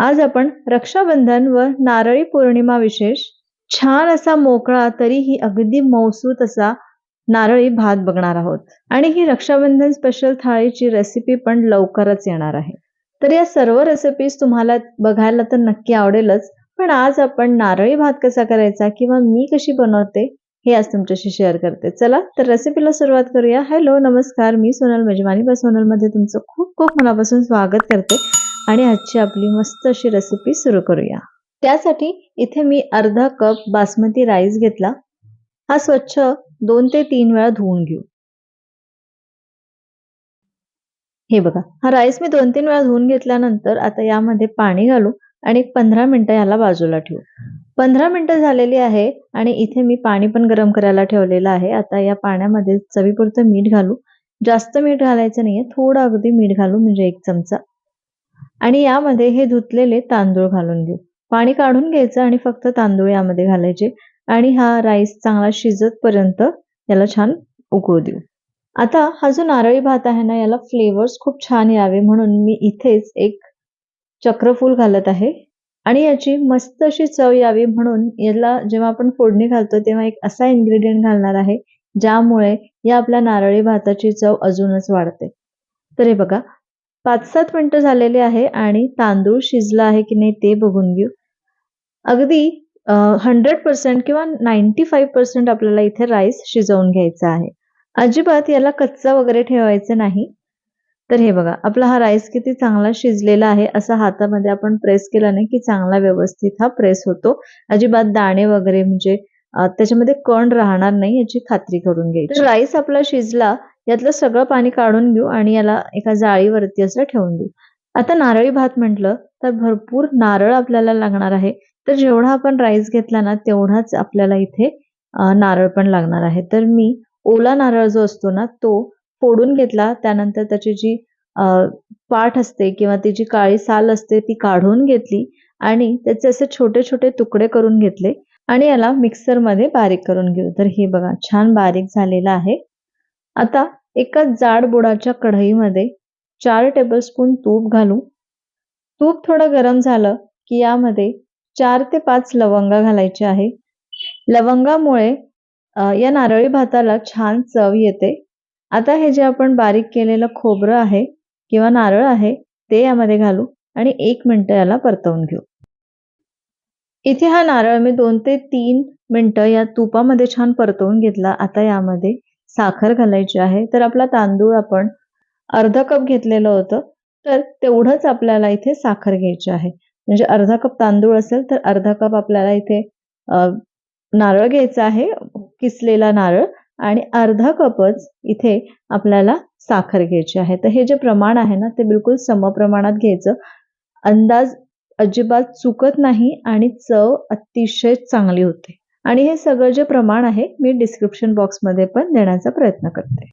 आज आपण रक्षाबंधन व नारळी पौर्णिमा विशेष छान असा मोकळा तरीही अगदी मौसूत असा नारळी भात बघणार आहोत. आणि ही रक्षाबंधन स्पेशल थाळीची रेसिपी पण लवकरच येणार आहे. तर या सर्व रेसिपीज तुम्हाला बघायला तर नक्की आवडेलच पण आज आपण नारळी भात कसा करायचा किंवा मी कशी बनवते हे आज तुमच्याशी शेअर करते. चला तर रेसिपीला सुरुवात करूया. हॅलो नमस्कार. मी सोनल मेजवानी. बस सोनलमध्ये तुमचं खूप खूप मनापासून स्वागत करते. आणि आजची आपली मस्त अशी रेसिपी सुरू करूया. त्यासाठी इथे मी अर्धा कप बासमती राईस घेतला. हा स्वच्छ दोन ते तीन वेळा धुवून घेऊ. हे बघा हा राईस मी दोन तीन वेळा धुवून घेतल्यानंतर आता यामध्ये पाणी घालू आणि एक पंधरा मिनिटं याला बाजूला ठेवू. पंधरा मिनिटं झालेली आहे आणि इथे मी पाणी पण गरम करायला ठेवलेलं आहे. आता या पाण्यामध्ये चवीपुरतं मीठ घालू. जास्त मीठ घालायचं नाहीये थोडं अगदी मीठ घालू म्हणजे एक चमचा. आणि यामध्ये हे धुतलेले तांदूळ घालून घेऊ. पाणी काढून घ्यायचं आणि फक्त तांदूळ यामध्ये घालायचे. आणि हा राईस चांगला शिजत पर्यंत याला छान उकळू देऊ. आता हा जो नारळी भात आहे ना याला फ्लेवर्स खूप छान यावे म्हणून मी इथेच एक चक्रफूल घालत आहे. आणि याची मस्त अशी चव यावी म्हणून याला जेव्हा आपण फोडणी घालतो तेव्हा एक असा इन्ग्रेडियंट घालणार आहे ज्यामुळे या आपल्या नारळी भाताची चव अजूनच वाढते. तर हे बघा पाच सात मिनिटं झालेले आहे आणि तांदूळ शिजला आहे की नाही ते बघून घेऊ. अगदी हंड्रेड पर्सेंट किंवा नाईन्टी फाईव्ह पर्सेंट आपल्याला इथे राईस शिजवून घ्यायचा आहे. अजिबात याला कच्चा वगैरे ठेवायचं नाही. तर हे बघा आपला हा राईस किती चांगला शिजलेला आहे असा हातामध्ये आपण प्रेस केला नाही की चांगला व्यवस्थित हा प्रेस होतो. अजिबात दाणे वगैरे म्हणजे त्याच्यामध्ये कण राहणार नाही याची खात्री करून घ्यायची. राईस आपला शिजला यातलं सगळं पाणी काढून घेऊ आणि याला एका जाळीवरती असं ठेवून देऊ. आता नारळी भात म्हटलं तर भरपूर नारळ आपल्याला लागणार आहे. तर जेवढा आपण राईस घेतला ना तेवढाच आपल्याला इथे नारळ पण लागणार आहे. तर मी ओला नारळ जो असतो ना तो फोडून घेतला. त्यानंतर त्याची जी पाठ असते किंवा ती जी काळी साल असते ती काढून घेतली आणि त्याचे असे छोटे छोटे तुकडे करून घेतले आणि याला मिक्सरमध्ये बारीक करून घेऊ. तर हे बघा छान बारीक झालेलं आहे. आता एका जाड बुडाच्या कढईमध्ये चार टेबलस्पून तूप घालू. तूप थोडं गरम झालं की यामध्ये चार ते पाच लवंगा घालायचे आहे. लवंगामुळे या नारळी भाताला छान चव येते. आता हे जे आपण बारीक केलेलं खोबरं आहे किंवा नारळ आहे ते यामध्ये घालू आणि एक मिनटं याला परतवून घेऊ. इथे हा नारळ मी दोन ते तीन मिनटं या तुपामध्ये छान परतवून घेतला. आता यामध्ये साखर घालायची आहे. तर आपला तांदूळ आपण अर्धा कप घेतलेलं होतं. तर तेवढंच आपल्याला इथे साखर घ्यायची आहे. म्हणजे अर्धा कप तांदूळ असेल तर अर्धा कप आपल्याला इथे नारळ घ्यायचा आहे. किसलेला नारळ आणि अर्धा कपच इथे आपल्याला साखर घ्यायची आहे. तर हे जे प्रमाण आहे ना ते बिलकुल समप्रमाणात घ्यायचं. अंदाज अजिबात चुकत नाही आणि चव अतिशय चांगली होते. आणि हे सगळं जे प्रमाण आहे मी डिस्क्रिप्शन बॉक्समध्ये पण देण्याचा प्रयत्न करते.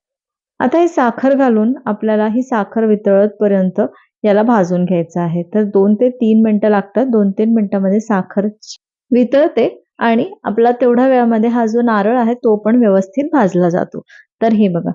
आता हे साखर घालून आपल्याला ही साखर वितळत पर्यंत याला भाजून घ्यायचं आहे. तर दोन ते तीन मिनटं लागतात. दोन तीन मिनटामध्ये साखर वितळते आणि आपला तेवढ्या वेळामध्ये हा जो नारळ आहे तो पण व्यवस्थित भाजला जातो. तर हे बघा.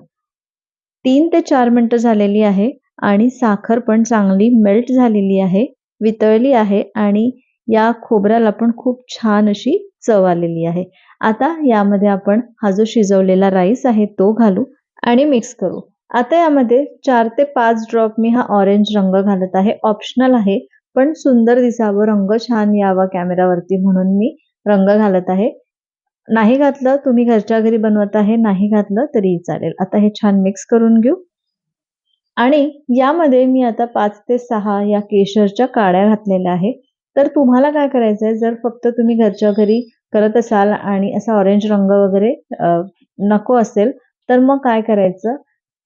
तीन ते चार मिनिटं झालेली आहे आणि साखर पण चांगली मेल्ट झालेली आहे वितळली आहे आणि या खोबऱ्याला पण खूप छान अशी चव आलेली आहे. आता यामध्ये आपण हा जो शिजवलेला राईस आहे तो घालू आणि मिक्स करू. आता यामध्ये चार ते पाच ड्रॉप मी हा ऑरेंज रंग घालत आहे. ऑप्शनल आहे पण सुंदर दिसावं रंग छान यावा कॅमेरावरती म्हणून मी रंग घालत आहे. नाही घातलं तुम्ही घरच्या घरी बनवत आहे नाही घातलं तरीही चालेल. आता हे छान मिक्स करून घेऊ. आणि यामध्ये मी आता पाच ते सहा या केशरच्या काड्या घातलेल्या आहे. तर तुम्हाला काय करायचं आहे जर फक्त तुम्ही घरच्या घरी करत असाल आणि असा ऑरेंज रंग वगैरे नको असेल तर मग काय करायचं?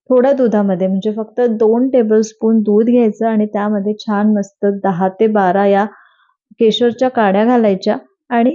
थोड्या दुधामध्ये म्हणजे फक्त दोन टेबलस्पून दूध घ्यायचं आणि त्यामध्ये छान मस्त दहा ते बारा या केशरच्या काड्या घालायच्या आणि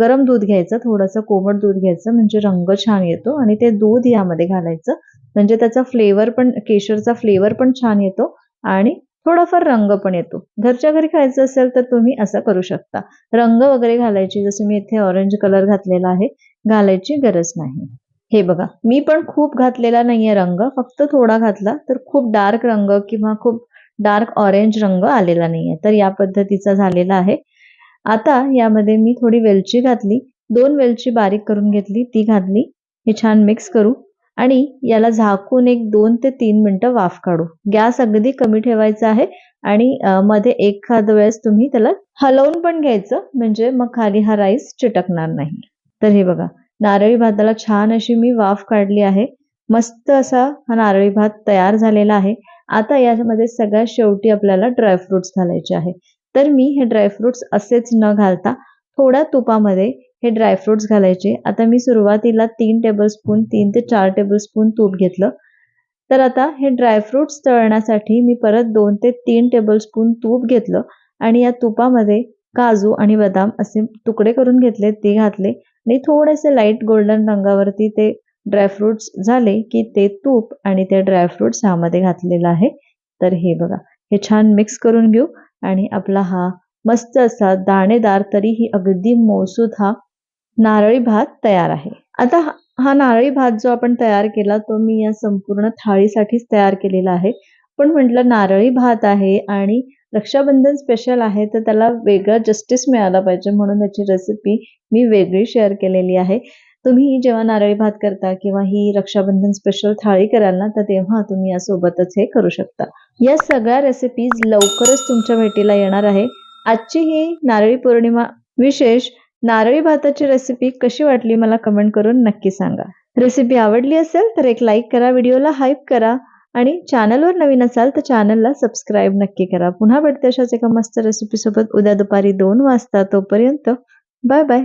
गरम दूध घ्यायचं थोडंसं कोमट दूध घ्यायचं म्हणजे रंग छान येतो आणि ते दूध यामध्ये घालायचं. म्हणजे त्याचा फ्लेवर पण केशरचा फ्लेवर पण छान येतो आणि थोडाफार रंग पण येतो. घरच्या घरी खायचं असेल तर तुम्ही असं करू शकता. रंग वगैरे घालायची जसं मी इथे ऑरेंज कलर घातलेला आहे घालायची गरज नाही. हे बघा मी पण खूप घातलेला नाहीये रंग फक्त थोडा घातला तर खूप डार्क रंग किंवा खूप डार्क ऑरेंज रंग आलेला नाहीये. तर या पद्धतीचा झालेला आहे. आता यामध्ये मी थोडी वेलची घातली. दोन वेलची बारीक करून घेतली ती घातली. हे छान मिक्स करू. आणि याला झाकून एक दोन ते तीन मिनटं वाफ काढू. गॅस अगदी कमी ठेवायचा आहे आणि मध्ये एखाद वेळेस तुम्ही त्याला हलवून पण घ्यायचं म्हणजे मग खाली हा राईस चिटकणार नाही. तर हे बघा नारळी भाताला छान अशी मी वाफ काढली आहे. मस्त असा हा नारळी भात तयार झालेला आहे. आता यामध्ये सगळ्यात शेवटी आपल्याला ड्रायफ्रुट्स घालायचे आहे. तर मी हे ड्रायफ्रुट्स असेच न घालता थोड्या तुपामध्ये हे ड्रायफ्रुट्स घालायचे. आता मी सुरुवातीला तीन टेबलस्पून तीन ते चार टेबलस्पून तूप घेतलं. तर आता हे ड्रायफ्रुट्स तळण्यासाठी मी परत दोन ते तीन टेबलस्पून तूप घेतलं आणि या तुपामध्ये काजू आणि बदाम असे तुकडे करून घेतले ते घातले. आणि थोडेसे लाइट गोल्डन रंगावरती ते ड्रायफ्रुट्स झाले की ते तूप आणि ते ड्रायफ्रुट्स ह्यामध्ये घातलेलं आहे. तर हे बघा हे छान मिक्स करून घेऊ. आणि आपला हा मस्त असा दाणेदार तरीही अगदी मौसूद हा नारळी भात तयार आहे. आता हा- नारळी भात जो आपण तयार केला तो मी या संपूर्ण थाळीसाठीच तयार केलेला आहे. पण म्हटलं नारळी भात आहे आणि रक्षाबंधन स्पेशल आहे तर त्याला वेगळा जस्टिस मिळाला पाहिजे म्हणून याची रेसिपी मी वेगळी शेअर केलेली आहे. तुम्ही जेव्हा नारळी भात करता किंवा ही रक्षाबंधन स्पेशल थाळी कराल ना तर तेव्हा तुम्ही यासोबतच हे करू शकता. या सगळ्या रेसिपीज लवकरच तुमच्या भेटीला येणार आहे. आजची ही नारळी पौर्णिमा विशेष नारळी भाताची रेसिपी कशी वाटली मला कमेंट करून नक्की सांगा. रेसिपी आवडली असेल तर एक लाईक करा व्हिडिओला हाईप करा आणि चॅनलवर नवीन असाल तर चॅनलला सबस्क्राईब नक्की करा. पुन्हा भेटते अशाच एका मस्त रेसिपी सोबत. उद्या दुपारी दोन वाजता तोपर्यंत बाय बाय